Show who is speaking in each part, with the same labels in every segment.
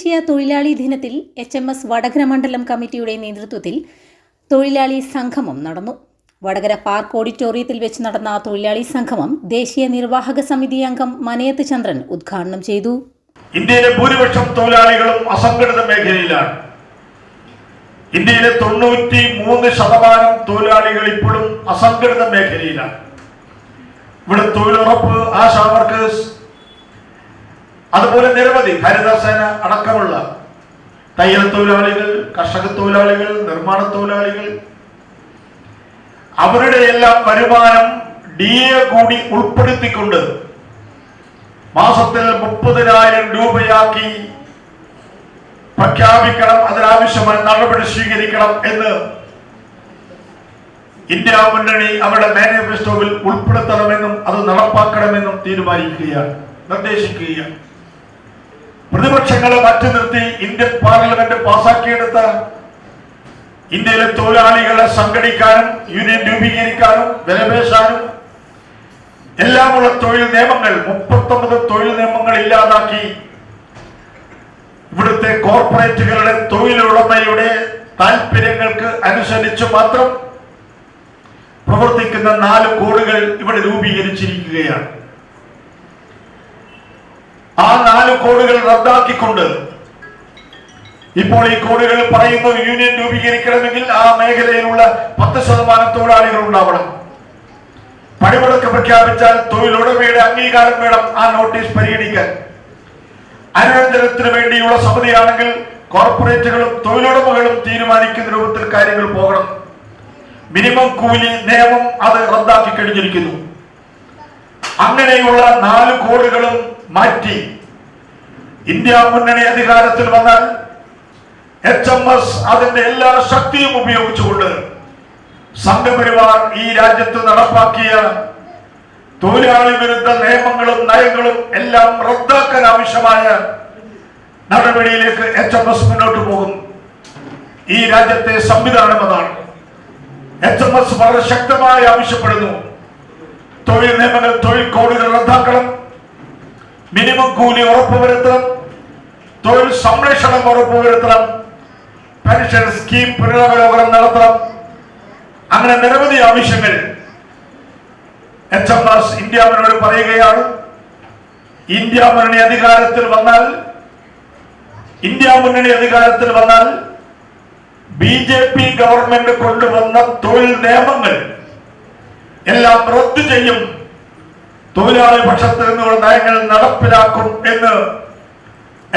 Speaker 1: സാർവദേശീയ തൊഴിലാളി ദിനത്തിൽ H M S Vadakara മണ്ഡലം കമ്മിറ്റിയുടെ നേതൃത്വത്തിൽ തൊഴിലാളി സംഗമം നടന്നു. വടകര പാർക്ക് ഓഡിറ്റോറിയത്തിൽ വെച്ച് നടന്ന തൊഴിലാളി സംഗമം ദേശീയ നിർവാഹക സമിതി അംഗം മനയത്ത് ചന്ദ്രൻ ഉദ്ഘാടനം ചെയ്തു.
Speaker 2: ഇന്ത്യയിലെ ഭൂരിപക്ഷം തൊഴിലാളികളും അസംഘടിത മേഖലയിലാണ്. ഇന്ത്യയിലെ തൊണ്ണൂറ്റി മൂന്ന് ശതമാനം തൊഴിലാളികൾ ഇപ്പോഴും അസംഘടിത മേഖലയിലാണ്. ഇവിടെ തൊഴിലുറപ്പ് ആശാ വർക്കേഴ്സ് അതുപോലെ നിരവധി ഹരിതസേന അടക്കമുള്ള തയ്യൽ തൊഴിലാളികൾ കർഷക തൊഴിലാളികൾ നിർമ്മാണ തൊഴിലാളികൾ. അവരുടെ എല്ലാം വരുമാനം ഡി എ കൂടി ഉൾപ്പെടുത്തിക്കൊണ്ട് മാസത്തിൽ മുപ്പതിനായിരം രൂപയാക്കി പ്രഖ്യാപിക്കണം അതിനാവശ്യമായ നടപടി സ്വീകരിക്കണം എന്ന് ഇന്ത്യ മുന്നണി അവരുടെ മാനിഫെസ്റ്റോവിൽ ഉൾപ്പെടുത്തണമെന്നും അത് നടപ്പാക്കണമെന്നും തീരുമാനിക്കുകയാണ് നിർദ്ദേശിക്കുകയാണ്. പ്രതിപക്ഷങ്ങളെ മാറ്റി നിർത്തി ഇന്ത്യൻ പാർലമെന്റ് പാസാക്കിയെടുത്ത ഇന്ത്യയിലെ തൊഴിലാളികളെ സംഘടിക്കാനും യൂണിയൻ രൂപീകരിക്കാനും വിലപേശാനും എല്ലാമുള്ള തൊഴിൽ നിയമങ്ങൾ മുപ്പത്തൊമ്പത് തൊഴിൽ നിയമങ്ങൾ ഇല്ലാതാക്കി ഇവിടുത്തെ കോർപ്പറേറ്റുകളുടെ തൊഴിലുടമയുടെ താല്പര്യങ്ങൾക്ക് അനുസരിച്ച് മാത്രം പ്രവർത്തിക്കുന്ന നാല് കോഡുകൾ ഇവിടെ രൂപീകരിച്ചിരിക്കുകയാണ്. നാല് കോഡുകൾ റദ്ദാക്കിക്കൊണ്ട് ഇപ്പോൾ ഈ കോഡുകൾ പറയുന്നു യൂണിയൻ രൂപീകരിക്കണമെങ്കിൽ ആ മേഖലയിലുള്ള പത്ത് ശതമാനം തൊഴിലാളികൾ ഉണ്ടാവണം. പണിമുടക്ക് പ്രഖ്യാപിച്ചാൽ തൊഴിലുടമയുടെ അംഗീകാരം വേണം ആ നോട്ടീസ് പരിഗണിക്കാൻ. അനുരഞ്ജനത്തിന് വേണ്ടിയുള്ള സമിതിയാണെങ്കിൽ കോർപ്പറേറ്റുകളും തൊഴിലുടമകളും തീരുമാനിക്കുന്ന രൂപത്തിൽ കാര്യങ്ങൾ പോകണം. മിനിമം കൂലി നിയമം അത് റദ്ദാക്കി കഴിഞ്ഞിരിക്കുന്നു. അങ്ങനെയുള്ള നാല് കോഡുകളും മാറ്റി ഇന്ത്യ മുന്നണി അധികാരത്തിൽ വന്നാൽ എച്ച് എം എസ് അതിന്റെ എല്ലാ ശക്തിയും ഉപയോഗിച്ചുകൊണ്ട് സംഘപരിവാർ ഈ രാജ്യത്ത് നടപ്പാക്കിയ തൊഴിലാളി വിരുദ്ധ നിയമങ്ങളും നയങ്ങളും എല്ലാം റദ്ദാക്കാൻ ആവശ്യമായ നടപടിയിലേക്ക് എച്ച് എം എസ് മുന്നോട്ട് പോകും ഈ രാജ്യത്തെ സംവിധാനം അതാണ്. എച്ച് എം എസ് വളരെ ശക്തമായി ആവശ്യപ്പെടുന്നു. തൊഴിൽ നിയമങ്ങൾ തൊഴിൽ കോഡുകൾ റദ്ദാക്കണം. മിനിമം കൂലി ഉറപ്പുവരുത്തണം തൊഴിൽ സംരക്ഷണം ഉറപ്പുവരുത്തണം പെൻഷൻ സ്കീം പുനരവലോകനം നടത്തണം. അങ്ങനെ നിരവധി ആവശ്യങ്ങൾ എച്ച് എം എസ് ഇന്ത്യ പറയുകയാണ്. ഇന്ത്യ മുന്നണി അധികാരത്തിൽ വന്നാൽ ഇന്ത്യ മുന്നണി അധികാരത്തിൽ വന്നാൽ ബി ജെ പി ഗവൺമെന്റ് കൊണ്ടുവന്ന തൊഴിൽ നിയമങ്ങൾ എല്ലാം റദ്ദു ചെയ്യും. തൊഴിലാളി പക്ഷത്ത് നിന്നുള്ള നയങ്ങൾ നടപ്പിലാക്കും എന്ന്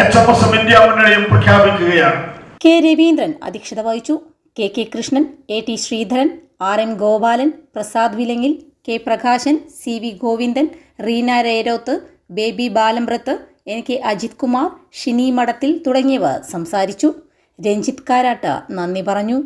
Speaker 2: എച്ച് എം എസും ഇന്ത്യ മുന്നണിയും പ്രഖ്യാപിക്കുകയാണ്.
Speaker 1: കെ രവീന്ദ്രൻ അധ്യക്ഷത വഹിച്ചു. K K Krishnan A T Sreedharan R M Gopalan Prasad Vilangil K Prakashan C V Govindan Reena Rerot Baby Balambrath N K Ajith Kumar Shini Madathil തുടങ്ങിയവ സംസാരിച്ചു. രഞ്ജിത് കാരാട്ട് നന്ദി പറഞ്ഞു.